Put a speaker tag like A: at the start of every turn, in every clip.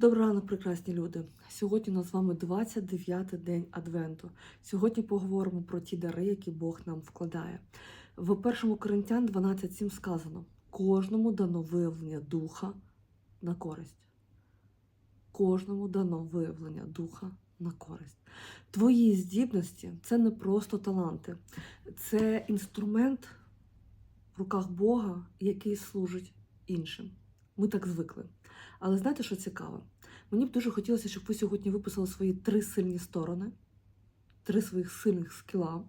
A: Доброго ранок, прекрасні люди. Сьогодні у нас з вами 29-й день Адвенту. Сьогодні поговоримо про ті дари, які Бог нам вкладає. В 1 Коринтян 12.7 сказано: кожному дано виявлення духа на користь. Кожному дано виявлення духа на користь. Твої здібності це не просто таланти, це інструмент в руках Бога, який служить іншим. Ми так звикли. Але знаєте, що цікаво? Мені б дуже хотілося, щоб ви сьогодні виписали свої три сильні сторони, три своїх сильних скіла,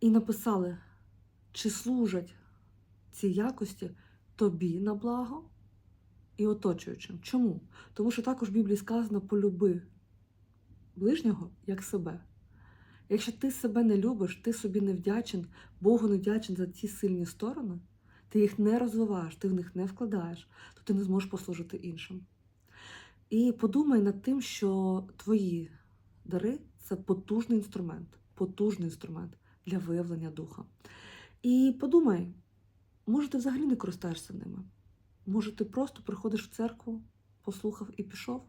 A: і написали, чи служать ці якості тобі на благо і оточуючим. Чому? Тому що також в Біблії сказано полюби ближнього як себе. Якщо ти себе не любиш, ти собі не вдячен, Богу не вдячен за ці сильні сторони, ти їх не розвиваєш, ти в них не вкладаєш, то ти не зможеш послужити іншим. І подумай над тим, що твої дари це потужний інструмент, потужний інструмент для виявлення духа. І подумай, може, ти взагалі не користаєшся ними? Може, ти просто приходиш в церкву, послухав і пішов?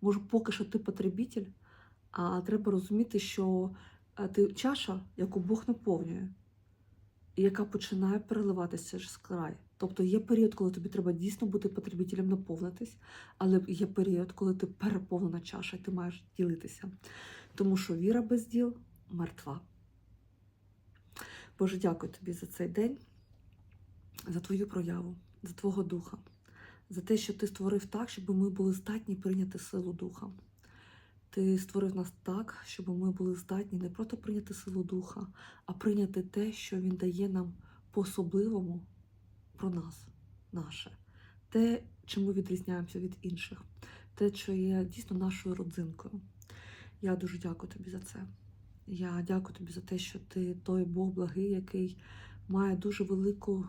A: Може, поки що ти потребітель, а треба розуміти, що е, ти чаша, яку Бог наповнює, яка починає переливатися через край. Тобто є період, коли тобі треба дійсно бути потребітелем, наповнитись, але є період, коли ти переповнена чаша, і ти маєш ділитися. Тому що віра без діл мертва. Боже, дякую тобі за цей день, за твою прояву, за Твого духа, за те, що ти створив так, щоб ми були здатні прийняти силу духа. Ти створив нас так, щоб ми були здатні не просто прийняти силу духа, а прийняти те, що він дає нам по-особливому про нас, наше, те, чим ми відрізняємося від інших, те, що є дійсно нашою родзинкою. Я дуже дякую тобі за це. Я дякую тобі за те, що ти той Бог благий, який має дуже велику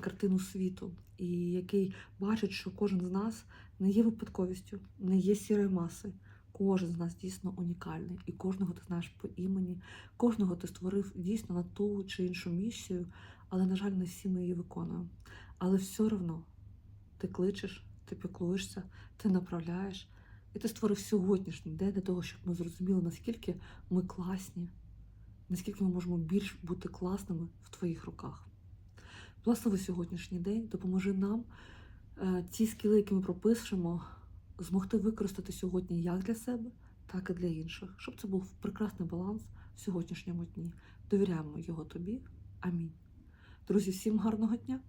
A: картину світу, і який бачить, що кожен з нас не є випадковістю, не є сірою масою. Кожен з нас дійсно унікальний, і кожного ти знаєш по імені, кожного ти створив дійсно на ту чи іншу місію, але, на жаль, не всі ми її виконуємо. Але все одно ти кличеш, ти піклуєшся, ти направляєш, і ти створив сьогоднішній день для того, щоб ми зрозуміли, наскільки ми класні, наскільки ми можемо більш бути класними в твоїх руках. Благослови сьогоднішній день, допоможи нам ті ці скіли, які ми пропишемо, змогти використати сьогодні як для себе, так і для інших, щоб це був прекрасний баланс в сьогоднішньому дні. Довіряємо його тобі. Амінь. Друзі, всім гарного дня!